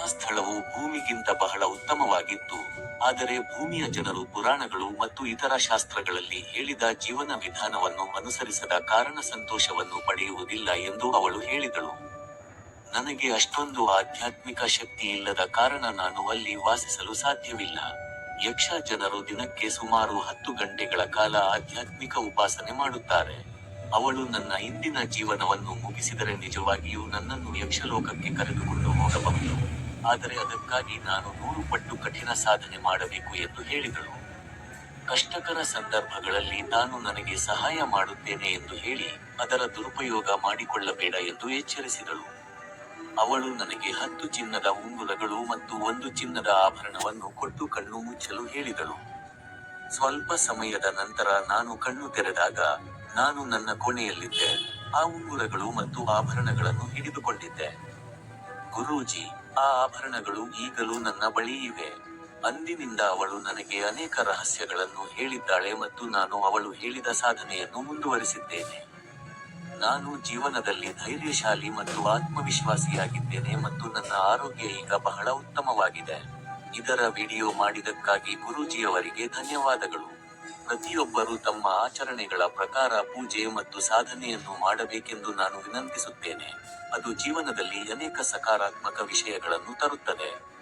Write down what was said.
ವಾಸಸ್ಥಳವು ಭೂಮಿಗಿಂತ ಬಹಳ ಉತ್ತಮವಾಗಿತ್ತು. ಆದರೆ ಭೂಮಿಯ ಜನರು, ಪುರಾಣಗಳು ಮತ್ತು ಇತರ ಶಾಸ್ತ್ರಗಳಲ್ಲಿ ಹೇಳಿದ ಜೀವನ ವಿಧಾನವನ್ನು ಅನುಸರಿಸದ ಕಾರಣ ಸಂತೋಷವನ್ನು ಪಡೆಯುವುದಿಲ್ಲ ಎಂದು ಅವಳು ಹೇಳಿದಳು. ನನಗೆ ಅಷ್ಟೊಂದು ಆಧ್ಯಾತ್ಮಿಕ ಶಕ್ತಿ ಇಲ್ಲದ ಕಾರಣ ನಾನು ಅಲ್ಲಿ ವಾಸಿಸಲು ಸಾಧ್ಯವಿಲ್ಲ. ಯಕ್ಷ ಜನರು ದಿನಕ್ಕೆ ಸುಮಾರು ಹತ್ತು ಗಂಟೆಗಳ ಕಾಲ ಆಧ್ಯಾತ್ಮಿಕ ಉಪಾಸನೆ ಮಾಡುತ್ತಾರೆ. ಅವಳು ನನ್ನ ಇಂದಿನ ಜೀವನವನ್ನು ಮುಗಿಸಿದರೆ ನಿಜವಾಗಿಯೂ ನನ್ನನ್ನು ಯಕ್ಷಲೋಕಕ್ಕೆ ಕರೆದುಕೊಂಡು ಹೋಗಬಹುದು. ಆದರೆ ಅದಕ್ಕಾಗಿ ನಾನು ನೂರು ಪಟ್ಟು ಕಠಿಣ ಸಾಧನೆ ಮಾಡಬೇಕು ಎಂದು ಹೇಳಿದಳು. ಕಷ್ಟಕರ ಸಂದರ್ಭಗಳಲ್ಲಿ ನಾನು ನನಗೆ ಸಹಾಯ ಮಾಡುತ್ತೇನೆ ಎಂದು ಹೇಳಿ ಅದರ ದುರುಪಯೋಗ ಮಾಡಿಕೊಳ್ಳಬೇಡ ಎಂದು ಎಚ್ಚರಿಸಿದಳು. ಅವಳು ನನಗೆ ಹತ್ತು ಚಿನ್ನದ ಉಂಗುರಗಳು ಮತ್ತು ಒಂದು ಚಿನ್ನದ ಆಭರಣವನ್ನು ಕೊಟ್ಟು ಕಣ್ಣು ಮುಚ್ಚಲು ಹೇಳಿದಳು. ಸ್ವಲ್ಪ ಸಮಯದ ನಂತರ ನಾನು ಕಣ್ಣು ತೆರೆದಾಗ ನಾನು ನನ್ನ ಕೋಣೆಯಲ್ಲಿದ್ದೆ. ಆ ಉಂಗುರಗಳು ಮತ್ತು ಆಭರಣಗಳನ್ನು ಹಿಡಿದುಕೊಂಡಿದ್ದೆ. ಗುರೂಜಿ ಆ ಆಭರಣಗಳು ಈಗಲೂ ನನ್ನ ಬಳಿ ಇವೆ. ಅಂದಿನಿಂದ ಅವಳು ನನಗೆ ಅನೇಕ ರಹಸ್ಯಗಳನ್ನು ಹೇಳಿದ್ದಾಳೆ ಮತ್ತು ನಾನು ಅವಳು ಹೇಳಿದ ಸಾಧನೆಯನ್ನು ಮುಂದುವರಿಸಿದ್ದೇನೆ. ನಾನು ಜೀವನದಲ್ಲಿ ಧೈರ್ಯಶಾಲಿ ಮತ್ತು ಆತ್ಮವಿಶ್ವಾಸಿಯಾಗಿದ್ದೇನೆ ಮತ್ತು ನನ್ನ ಆರೋಗ್ಯ ಈಗ ಬಹಳ ಉತ್ತಮವಾಗಿದೆ. ಇದರ ವಿಡಿಯೋ ಮಾಡಿದಕ್ಕಾಗಿ ಗುರೂಜಿಯವರಿಗೆ ಧನ್ಯವಾದಗಳು. ಪ್ರತಿಯೊಬ್ಬರು ತಮ್ಮ ಆಚರಣೆಗಳ ಪ್ರಕಾರ ಪೂಜೆ ಮತ್ತು ಸಾಧನೆಯನ್ನು ಮಾಡಬೇಕೆಂದು ನಾನು ವಿನಂತಿಸುತ್ತೇನೆ. ಅದು ಜೀವನದಲ್ಲಿ ಅನೇಕ ಸಕಾರಾತ್ಮಕ ವಿಷಯಗಳನ್ನು ತರುತ್ತದೆ.